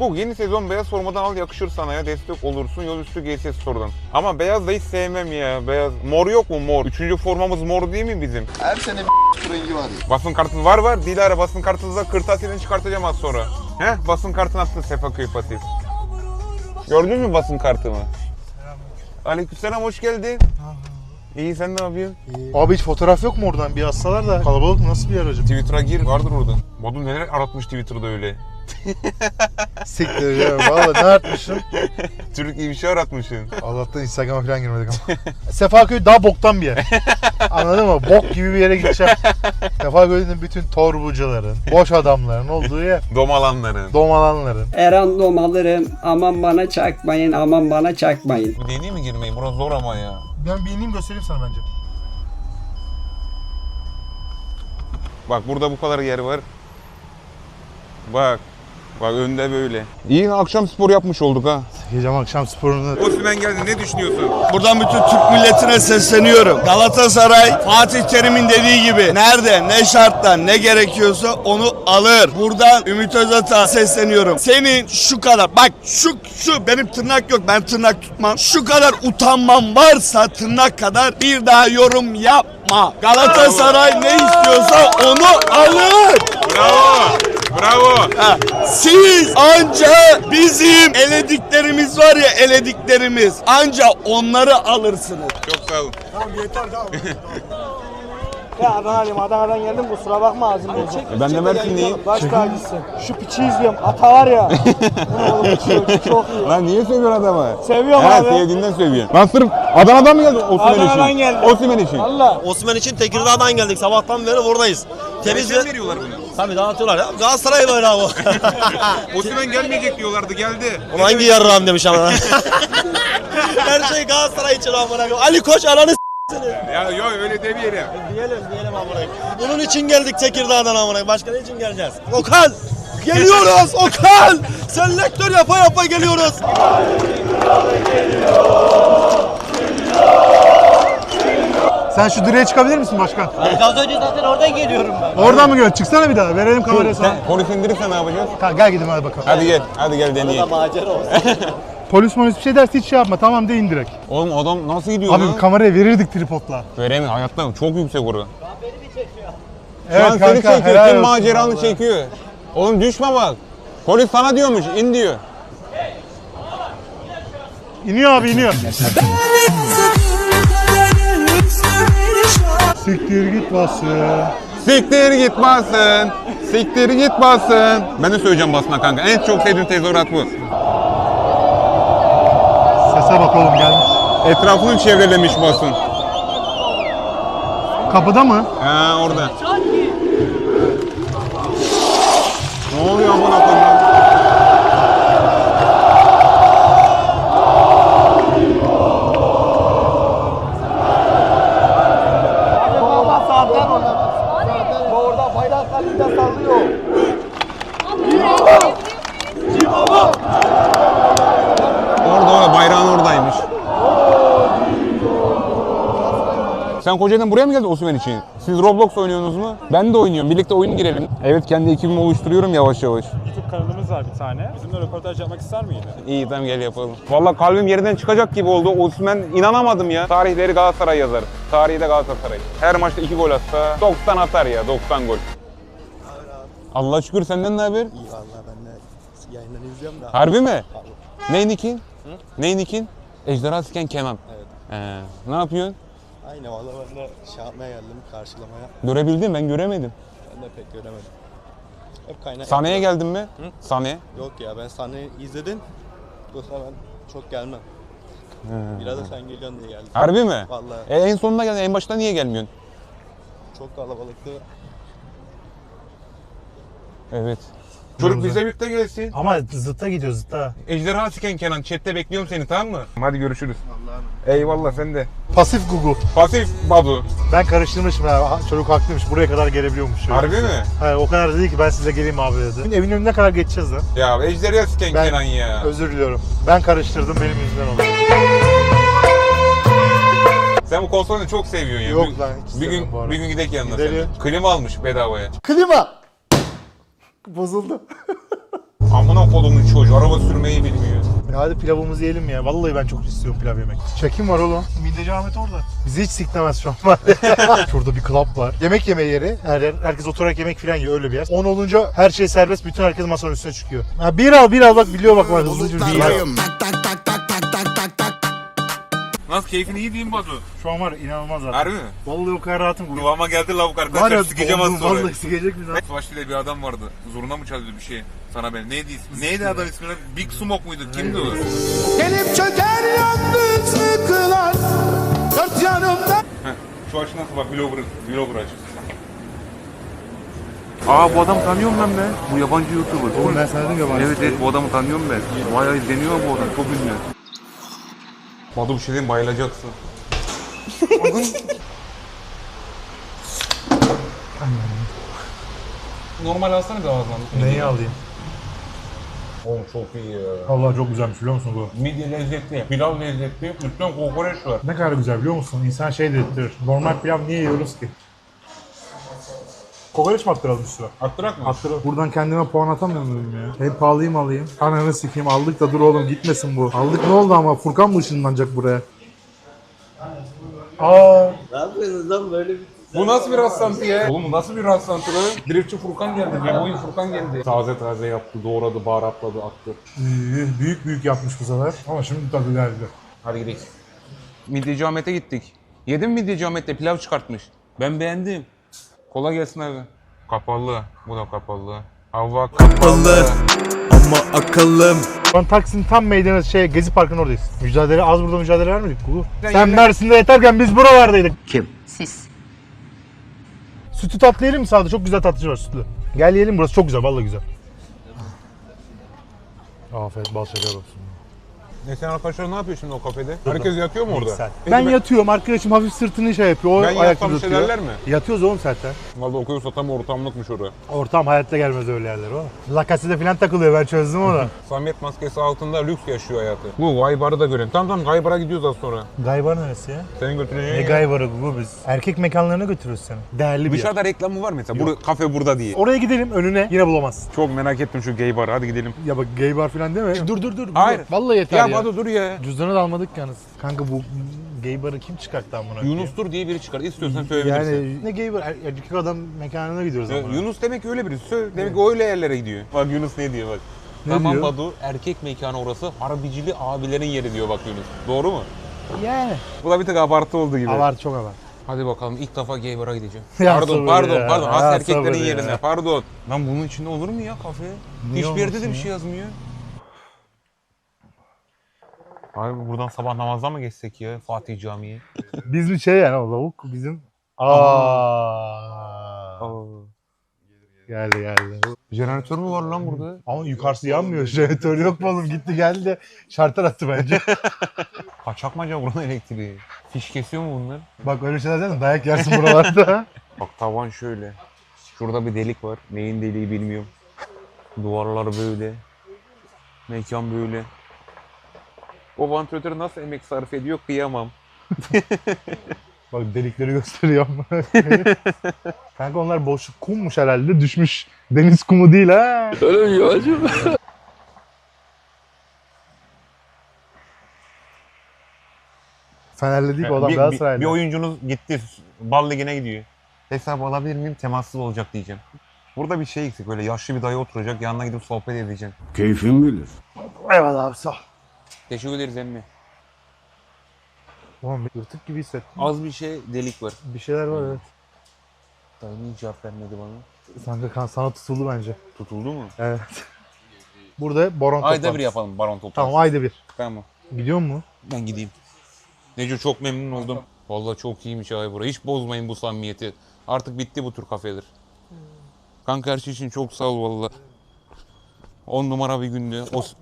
Bu yeni sezon beyaz formadan al yakışır sana ya destek olursun yol üstü GS Store'dan. Ama beyaz da hiç sevmem ya beyaz. Mor yok mu mor? Üçüncü formamız mor değil mi bizim? Her sene bir rengi var ya. Basın kartı var var. Dilara basın kartınızda kırtasiyeden çıkartacağım az sonra. Heh basın kartını attın Sefaköy Fatih. Gördün mü basın kartımı? Aleykümselam hoş geldin. İyi sen ne yapıyorsun? Abi hiç fotoğraf yok mu oradan? Bir yazsalar da kalabalık nasıl bir yer acaba? Twitter'a gir vardır orada. Modun neler aratmış Twitter'da öyle. Siktir ya. Valla ne artmışım? Türk iyi bir şey aratmışsın. Allah'tan Instagram'a falan girmedik ama. Sefaköy daha boktan bir yer. Anladın mı? Bok gibi bir yere gideceğim. Sefaköy'ün bütün torbucuların, boş adamların olduğu yer. Domalanların. Domalanların. Eren domalırım aman bana çakmayın aman bana çakmayın. Bu deneyim mi girmeyi? Burası zor ama ya. Ben bir ineyim göstereyim sana bence. Bak burada bu kadar yer var. Bak. Bak önde böyle. İyi akşam spor yapmış olduk ha. Gecem akşam sporunu Osman geldi ne düşünüyorsun? Buradan bütün Türk milletine sesleniyorum. Galatasaray Fatih Terim'in dediği gibi nerede ne şartla ne gerekiyorsa onu alır. Buradan Ümit Özat'a sesleniyorum. Senin şu kadar bak şu şu benim tırnak yok ben tırnak tutmam. Şu kadar utanmam varsa tırnak kadar bir daha yorum yapma. Galatasaray ne istiyorsa onu alır. Bravo. Bravo. Ha, Siz anca bizim elediklerimiz var ya elediklerimiz anca onları alırsınız. Çok sağ olun. Ya ben halim Adana'dan geldim kusura bakma ağzım bozuk. Ben de Mersinliyim. Baş tacısın. Şu piçi izliyorum. Ata var ya. Bu oğlum piçi çok iyi. Lan niye seviyorsun adamı? Seviyorum He abi. sevdiğinden seviyorsun. Lan sırf Adana'dan mı geldin Osman için? Adana'dan geldim. Osman için. Allah. Osman için Tekirdağ'dan geldik. Sabahtan beri buradayız. Temiz ve... veriyorlar bunu? Tabii dağıtıyorlar ya. Galatasaray böyle abi. Osman gelmeyecek diyorlardı geldi. Onu hangi yarrağım demiş ama. Her şey Galatasaray için amına koyayım. Ali Koç ananı s- Ya yok öyle demeyelim. Diyelim diyelim amına koyayım. Bunun için geldik Tekirdağ'dan amına koyayım. Başka ne için geleceğiz? Okan! Geliyoruz Okan! Selektör yapa yapa geliyoruz. Sen şu direğe çıkabilir misin başkan? Az önce zaten oradan geliyorum ben. Oradan mı gör? Çıksana bir daha. Verelim kamerayı sana. Polis indirirse ne yapacağız? Tamam, gel gidelim hadi bakalım. Hadi gel. Hadi gel deneyelim. Macera olsun. Polis polis bir şey derse hiç şey yapma. Tamam deyin direkt. Oğlum adam nasıl gidiyor Abi lan? kameraya verirdik tripodla. Veremiyor hayatta çok yüksek orada. Evet Şu an seni kanka çekiyor. Tüm maceranı vallahi. çekiyor. Oğlum düşme bak. Polis sana diyormuş in diyor. İniyor abi iniyor. Siktir git basın. Siktir git basın. Siktir git basın. Ben de söyleyeceğim basına kanka. En çok sevdiğim tezahürat bu. Sese bak oğlum gelmiş. Etrafını çevrelemiş basın. Kapıda mı? Ha orada. Ne oluyor amına koyayım? Sen Kocaeli'den buraya mı geldin Osman için? Siz Roblox oynuyorsunuz mu? Ben de oynuyorum. Birlikte oyun girelim. Evet kendi ekibimi oluşturuyorum yavaş yavaş. YouTube kanalımız var bir tane. Bizimle röportaj yapmak ister miydin? İyi tamam gel yapalım. Vallahi kalbim yerinden çıkacak gibi oldu. Osman inanamadım ya. Tarihleri Galatasaray yazar. Tarihi de Galatasaray. Her maçta 2 gol atsa 90 atar ya 90 gol. Allah şükür senden ne haber? İyi valla ben de yayından izliyorum da. Harbi mi? Neyin ikin? Neyin ikin? Ejderha siken Kenan. Evet. Ee, ne yapıyorsun? Aynı valla ben de şey yapmaya geldim karşılamaya. Görebildin ben göremedim. Ben de pek göremedim. Hep kaynak. Sahneye geldin mi? Sahneye. Yok ya ben sahneyi izledim. Yoksa ben çok gelmem. Biraz da sen geliyorsun diye geldim. Harbi mi? Vallahi E, en sonuna geldin. En başta niye gelmiyorsun? çok kalabalıktı. Evet. Çocuk bize birlikte gelsin. Ama zıtta gidiyor zıtta. Ejderha siken Kenan. Chat'te bekliyorum seni tamam mı? Hadi görüşürüz. Eyvallah sen de. Pasif Gugu. Pasif Badu. Ben karıştırmışım ya. Ha, Çocuk haklıymış. Buraya kadar gelebiliyormuş. ya. Harbi mi? Ha, o kadar dedi ki ben size geleyim abi dedi. Evin önüne kadar geçeceğiz lan. Ya ejderha siken Ben- Kenan ya. Özür diliyorum. Ben karıştırdım benim yüzümden oldu. Sen bu konsolunu çok seviyorsun ya. Yok Bir- lan, hiç Bir sevmem bu gün, arada. bir gün gidek yanına Gidelim. seninle. Klima almış bedavaya. Klima! Bozuldu. Amına kodumun çocuğu araba sürmeyi bilmiyor. Ya hadi pilavımızı yiyelim ya. Vallahi ben çok istiyorum pilav yemek. Çekim var oğlum. Mideci Ahmet orada. Bizi hiç siklemez şu an. Şurada bir club var. Yemek yeme yeri. Her yer, herkes oturarak yemek falan yiyor öyle bir yer. 10 olunca her şey serbest. Bütün herkes masanın üstüne çıkıyor. Ha, bir al bir al bak biliyor bak. bak hızlıca bir al. Nasıl keyfini iyi diyeyim Batu? Şu an var ya, inanılmaz abi. Harbi mi? Vallahi o kadar rahatım. ki. Kıvama geldi lavuk Var arkadaşlar ya sikeceğim az sonra. Vallahi sikecek mi lan? Başlı'da bir adam vardı. Zurna mı çalıyordu bir şey? Sana ben. Neydi ismi? Neydi adam ismi? lan? Big Smoke muydu? Kimdi o? Gelip çöker yalnız yıkılan dört yanımda. Heh, Şu açı nasıl bak? Vlogger, vlogger açı. Aa bu adamı tanıyorum ben be. Bu yabancı YouTuber. Oğlum ben sana dedim ya bana. Evet evet bu adamı tanıyorum ben. Bayağı izleniyor bu adam. Çok ünlü. Badu bir şey diyeyim bayılacaksın. Normal alsana bir ağzından. Neyi alayım? Oğlum çok iyi ya. Allah çok güzelmiş biliyor musun bu? Midye lezzetli, pilav lezzetli, üstten kokoreç var. Ne kadar güzel biliyor musun? İnsan şey dedirtir. Normal pilav niye yiyoruz ki? Kokoreç mi attıralım üstüne? Attırak mı? Attıralım. Buradan kendime puan atamıyor muyum ya? Hem pahalıyım alayım. Ananı sikeyim aldık da dur oğlum gitmesin bu. Aldık ne oldu ama Furkan mı ışınlanacak buraya? Aa, Ne yapıyorsunuz lan böyle bir... Bu nasıl bir rastlantı ya? Oğlum bu nasıl bir rastlantı lan? Driftçi Furkan geldi, Memo'yu Furkan geldi. Taze taze yaptı, doğradı, baharatladı, attı. büyük büyük, büyük yapmış bu sefer. Ama şimdi tadı geldi. Hadi gidelim. Midyeci Ahmet'e gittik. Yedin mi Midyeci Ahmet'te pilav çıkartmış. Ben beğendim. Kolay gelsin abi. Kapalı. Bu da kapalı. Hava kapalı. Ama akıllım. Şu an Taksim tam meydanı şey Gezi Parkı'nın oradayız. Mücadele az burada mücadele vermedik Kulu. Sen Mersin'de yeterken biz buralardaydık. Siz. Sütü tatlı yiyelim mi sağda? Çok güzel tatlıcı var sütlü. Gel yiyelim burası çok güzel vallahi güzel. Afiyet bal şeker olsun. E sen arkadaşlar ne yapıyor şimdi o kafede? Herkes yatıyor mu orada? Peki Ben yatıyorum arkadaşım hafif sırtını şey yapıyor. O Ben yatsam bir şey uzatıyor. derler mi? Yatıyoruz oğlum zaten. Valla okuyorsa tam ortamlıkmış orada. Ortam hayatta gelmez öyle yerler o. La Case'de falan takılıyor ben çözdüm onu. Samimiyet maskesi altında lüks yaşıyor hayatı. Bu Gaybar'ı da görelim. Tamam tamam Gaybar'a gidiyoruz az sonra. Gaybar neresi ya? Senin götüreceğin Ne yer. Gaybar'ı bu biz? Erkek mekanlarına götürürüz seni. Değerli bir yer. Dışarıda reklamı var mesela. Bur kafe burada diye. Oraya gidelim önüne yine bulamazsın. Çok merak ettim şu gay barı. Hadi gidelim. Ya bak gay bar falan deme. Dur dur dur. Hayır. Vallahi yeter Ya ya. Badu dur ya. Cüzdanı da almadık yalnız. Kanka bu gay barı kim çıkarttı amına koyayım? Yunus'tur diye biri çıkar. İstiyorsan söyleyebilirsin. Yani ne gay bar? Er- Erkek adam mekanına gidiyoruz Ya, ama. Yunus demek ki öyle birisi. Söyle- Demek ki öyle yerlere gidiyor. Bak Yunus ne diyor bak. Ne tamam diyor? Badu erkek mekanı orası harbicili abilerin yeri diyor bak Yunus. Doğru mu? Yani. Bu da bir tık abartı oldu gibi. Abart çok abart. Hadi bakalım ilk defa gay bar'a gideceğim. Ya pardon sabır pardon ya, pardon. ya Has erkeklerin sabır ya. yerine pardon. Lan bunun içinde olur mu ya kafe? Niye Hiçbir yerde de olmasın bir ya? şey yazmıyor. Abi buradan sabah namazdan mı geçsek ya Fatih Camii'ye? Bizim şey yani o lavuk bizim. Aa. Geldi geldi. Jeneratör mü var lan burada? Ama yukarısı yanmıyor. Jeneratör yok mu oğlum? Gitti geldi. Şartlar attı bence. Kaçak mı acaba buranın elektriği? Fiş kesiyor mu bunlar? Bak öyle şeyler dersen dayak yersin buralarda. Bak tavan şöyle. Şurada bir delik var. Neyin deliği bilmiyorum. Duvarlar böyle. Mekan böyle. O vantilatörü nasıl emek sarf ediyor kıyamam. Bak delikleri gösteriyor. Kanka onlar boşluk kummuş herhalde. Düşmüş. Deniz kumu değil ha. Öyle mi acaba? Fenerli değil ki o adam bir, bir, Galatasaraylı. bir oyuncunuz gitti. Bal ligine gidiyor. Hesap alabilir miyim? Temassız olacak diyeceğim. Burada bir şey eksik. Böyle yaşlı bir dayı oturacak. Yanına gidip sohbet edeceğim. Keyfin bilir. Eyvallah abi sağ ol. Teşekkür ederiz emmi. Oğlum bir yırtık gibi hissettim. Az bir şey delik var. Bir şeyler var evet. Dayı niye cevap vermedi bana? Kanka kan sana tutuldu bence. Tutuldu mu? Evet. Burada boron Ayda toplantısı. bir yapalım baron toplantısı. Tamam ayda bir. Tamam. Gidiyor mu? Ben gideyim. Neco çok memnun oldum. Vallahi çok iyiymiş ay bura. Hiç bozmayın bu samimiyeti. Artık bitti bu tür kafeler. Kanka her şey için çok sağ ol valla. 10 numara bir gündü. O